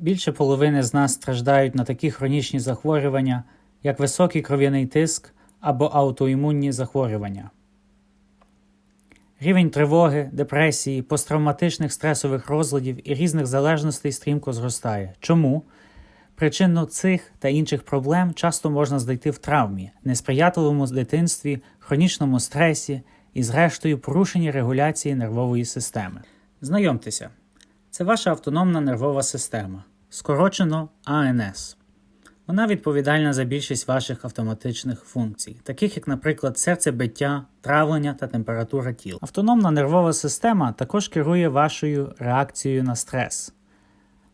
Більше половини з нас страждають на такі хронічні захворювання, як високий кров'яний тиск або аутоімунні захворювання. Рівень тривоги, депресії, посттравматичних стресових розладів і різних залежностей стрімко зростає. Чому? Причину цих та інших проблем часто можна знайти в травмі, несприятливому дитинстві, хронічному стресі і, зрештою, порушенні регуляції нервової системи. Знайомтеся, це ваша автономна нервова система, скорочено АНС. Вона відповідальна за більшість ваших автоматичних функцій, таких як, наприклад, серцебиття, травлення та температура тіла. Автономна нервова система також керує вашою реакцією на стрес,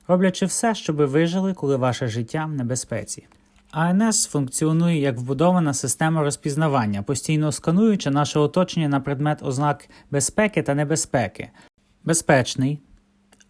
роблячи все, щоб ви вижили, коли ваше життя в небезпеці. АНС функціонує як вбудована система розпізнавання, постійно скануючи наше оточення на предмет ознак безпеки та небезпеки. Безпечний,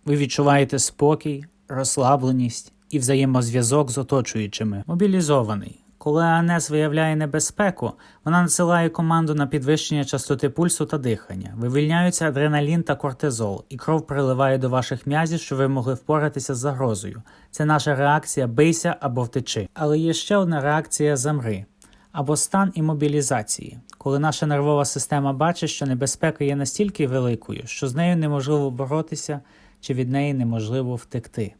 ви відчуваєте спокій, розслабленість і взаємозв'язок з оточуючими. Мобілізований. Коли АНС виявляє небезпеку, вона надсилає команду на підвищення частоти пульсу та дихання. Вивільняються адреналін та кортизол, і кров приливає до ваших м'язів, щоб ви могли впоратися з загрозою. Це наша реакція бийся або втечи. Але є ще одна реакція замри або стан імобілізації, коли наша нервова система бачить, що небезпека є настільки великою, що з нею неможливо боротися чи від неї неможливо втекти.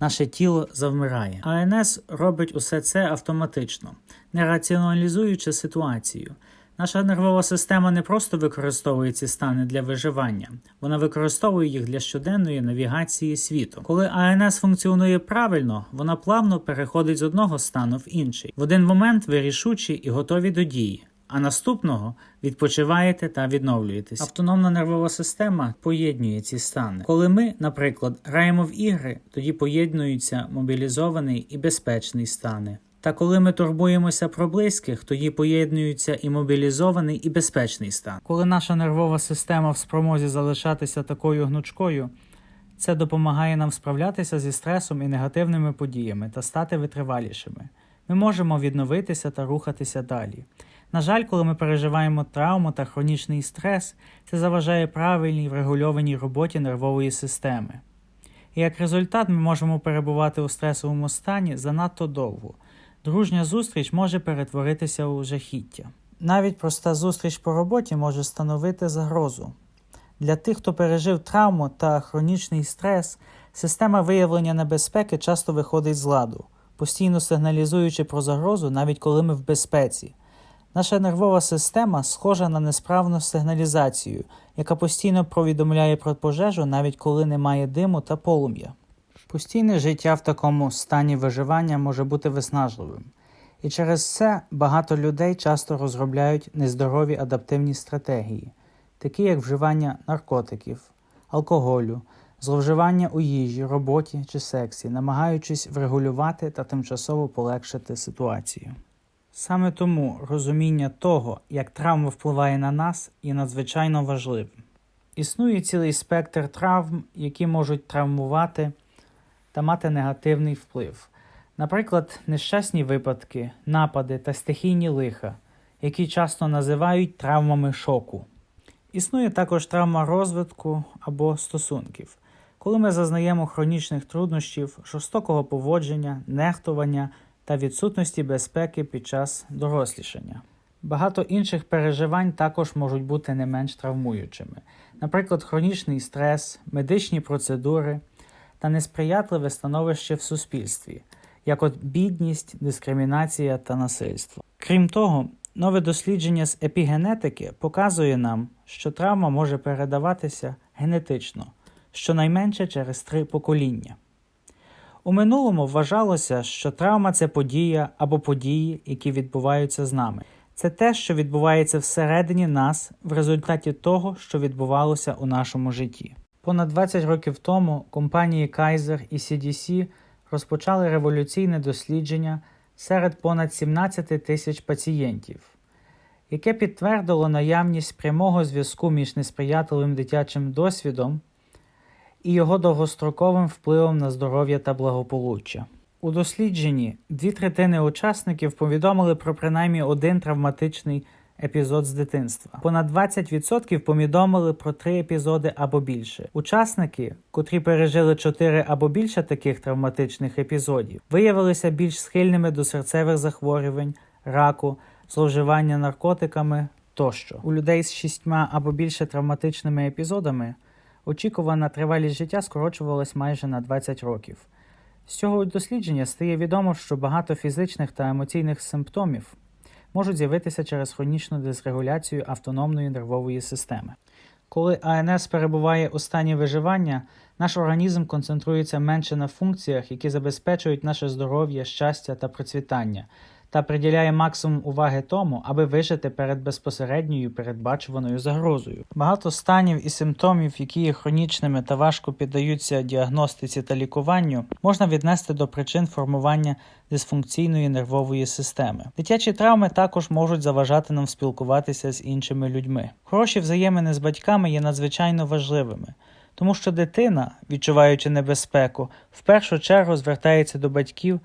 Наше тіло завмирає. АНС робить усе це автоматично, не раціоналізуючи ситуацію. Наша нервова система не просто використовує ці стани для виживання, вона використовує їх для щоденної навігації світу. Коли АНС функціонує правильно, вона плавно переходить з одного стану в інший. В один момент ви рішучі і готові до дії. А наступного відпочиваєте та відновлюєтесь. Автономна нервова система поєднує ці стани. Коли ми, наприклад, граємо в ігри, тоді поєднуються мобілізований і безпечний стани. Та коли ми турбуємося про близьких, тоді поєднуються і мобілізований, і безпечний стан. Коли наша нервова система в спромозі залишатися такою гнучкою, це допомагає нам справлятися зі стресом і негативними подіями та стати витривалішими. Ми можемо відновитися та рухатися далі. На жаль, коли ми переживаємо травму та хронічний стрес, це заважає правильній врегульованій роботі нервової системи. І як результат ми можемо перебувати у стресовому стані занадто довго. Дружня зустріч може перетворитися у жахіття. Навіть проста зустріч по роботі може становити загрозу. Для тих, хто пережив травму та хронічний стрес, система виявлення небезпеки часто виходить з ладу, постійно сигналізуючи про загрозу, навіть коли ми в безпеці. Наша нервова система схожа на несправну сигналізацію, яка постійно повідомляє про пожежу, навіть коли немає диму та полум'я. Постійне життя в такому стані виживання може бути виснажливим, і через це багато людей часто розробляють нездорові адаптивні стратегії, такі як вживання наркотиків, алкоголю, зловживання у їжі, роботі чи сексі, намагаючись врегулювати та тимчасово полегшити ситуацію. Саме тому розуміння того, як травма впливає на нас, є надзвичайно важливим. Існує цілий спектр травм, які можуть травмувати та мати негативний вплив. Наприклад, нещасні випадки, напади та стихійні лиха, які часто називають травмами шоку. Існує також травма розвитку або стосунків, коли ми зазнаємо хронічних труднощів, жорстокого поводження, нехтування та відсутності безпеки під час дорослішання. Багато інших переживань також можуть бути не менш травмуючими, наприклад, хронічний стрес, медичні процедури та несприятливе становище в суспільстві, як от бідність, дискримінація та насильство. Крім того, нове дослідження з епігенетики показує нам, що травма може передаватися генетично, щонайменше через три покоління. У минулому вважалося, що травма це подія або події, які відбуваються з нами. Це те, що відбувається всередині нас в результаті того, що відбувалося у нашому житті. Понад 20 років тому компанії Kaiser і CDC розпочали революційне дослідження серед понад 17 тисяч пацієнтів, яке підтвердило наявність прямого зв'язку між несприятливим дитячим досвідом і його довгостроковим впливом на здоров'я та благополуччя. У дослідженні дві третини учасників повідомили про принаймні один травматичний епізод з дитинства. Понад 20% повідомили про три епізоди або більше. Учасники, котрі пережили 4 або більше таких травматичних епізодів, виявилися більш схильними до серцевих захворювань, раку, зловживання наркотиками тощо. У людей з шістьма або більше травматичними епізодами очікувана тривалість життя скорочувалась майже на 20 років. З цього дослідження стає відомо, що багато фізичних та емоційних симптомів можуть з'явитися через хронічну дисрегуляцію автономної нервової системи. Коли АНС перебуває у стані виживання, наш організм концентрується менше на функціях, які забезпечують наше здоров'я, щастя та процвітання, та приділяє максимум уваги тому, аби вижити перед безпосередньою передбачуваною загрозою. Багато станів і симптомів, які є хронічними та важко піддаються діагностиці та лікуванню, можна віднести до причин формування дисфункційної нервової системи. Дитячі травми також можуть заважати нам спілкуватися з іншими людьми. Хороші взаємини з батьками є надзвичайно важливими. Тому що дитина, відчуваючи небезпеку, в першу чергу звертається до батьків.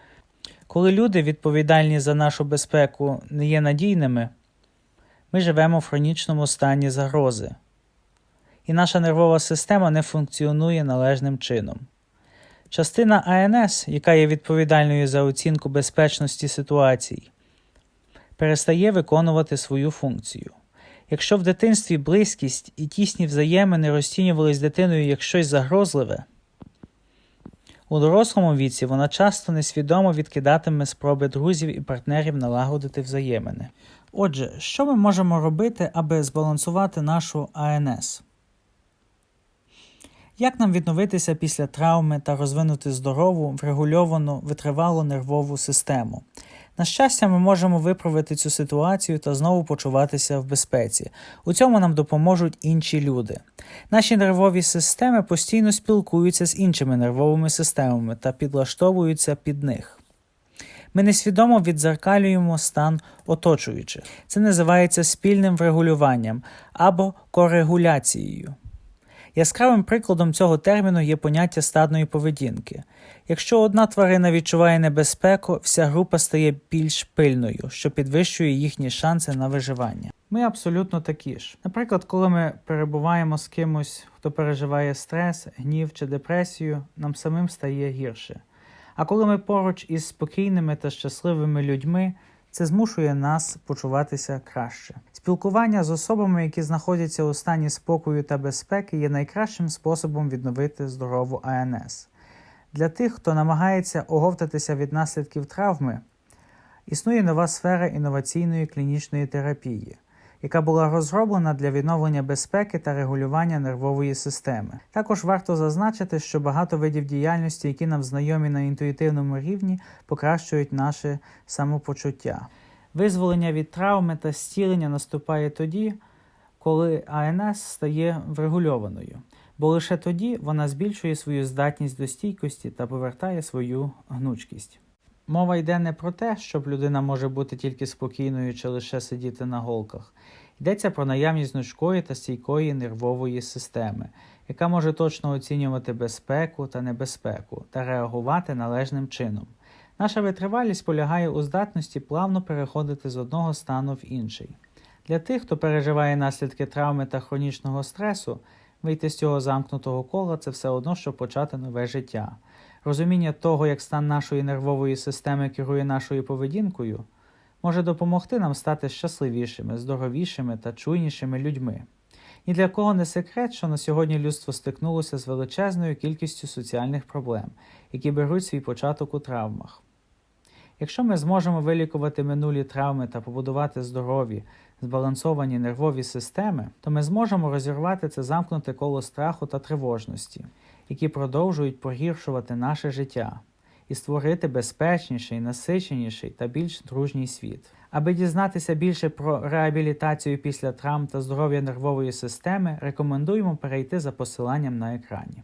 Коли люди, відповідальні за нашу безпеку, не є надійними, ми живемо в хронічному стані загрози, і наша нервова система не функціонує належним чином. Частина АНС, яка є відповідальною за оцінку безпечності ситуацій, перестає виконувати свою функцію. Якщо в дитинстві близькість і тісні взаємини розцінювались дитиною як щось загрозливе, у дорослому віці вона часто несвідомо відкидатиме спроби друзів і партнерів налагодити взаємини. Отже, що ми можемо робити, аби збалансувати нашу АНС? Як нам відновитися після травми та розвинути здорову, врегульовану, витривалу нервову систему? На щастя, ми можемо виправити цю ситуацію та знову почуватися в безпеці. У цьому нам допоможуть інші люди. Наші нервові системи постійно спілкуються з іншими нервовими системами та підлаштовуються під них. Ми несвідомо відзеркалюємо стан оточуючих. Це називається спільним врегулюванням або корегуляцією. Яскравим прикладом цього терміну є поняття стадної поведінки. Якщо одна тварина відчуває небезпеку, вся група стає більш пильною, що підвищує їхні шанси на виживання. Ми абсолютно такі ж. Наприклад, коли ми перебуваємо з кимось, хто переживає стрес, гнів чи депресію, нам самим стає гірше. А коли ми поруч із спокійними та щасливими людьми, це змушує нас почуватися краще. Спілкування з особами, які знаходяться у стані спокою та безпеки, є найкращим способом відновити здорову АНС. Для тих, хто намагається оговтатися від наслідків травми, існує нова сфера інноваційної клінічної терапії, яка була розроблена для відновлення безпеки та регулювання нервової системи. Також варто зазначити, що багато видів діяльності, які нам знайомі на інтуїтивному рівні, покращують наше самопочуття. Визволення від травми та зцілення наступає тоді, коли АНС стає врегульованою, бо лише тоді вона збільшує свою здатність до стійкості та повертає свою гнучкість. Мова йде не про те, щоб людина може бути тільки спокійною чи лише сидіти на голках. Йдеться про наявність гнучкої та стійкої нервової системи, яка може точно оцінювати безпеку та небезпеку та реагувати належним чином. Наша витривалість полягає у здатності плавно переходити з одного стану в інший. Для тих, хто переживає наслідки травми та хронічного стресу, вийти з цього замкнутого кола це все одно, що почати нове життя. Розуміння того, як стан нашої нервової системи керує нашою поведінкою, може допомогти нам стати щасливішими, здоровішими та чуйнішими людьми. Ні для кого не секрет, що на сьогодні людство стикнулося з величезною кількістю соціальних проблем, які беруть свій початок у травмах. Якщо ми зможемо вилікувати минулі травми та побудувати здорові, збалансовані нервові системи, то ми зможемо розірвати це замкнуте коло страху та тривожності, які продовжують погіршувати наше життя, і створити безпечніший, насиченіший та більш дружній світ. Аби дізнатися більше про реабілітацію після травм та здоров'я нервової системи, рекомендуємо перейти за посиланням на екрані.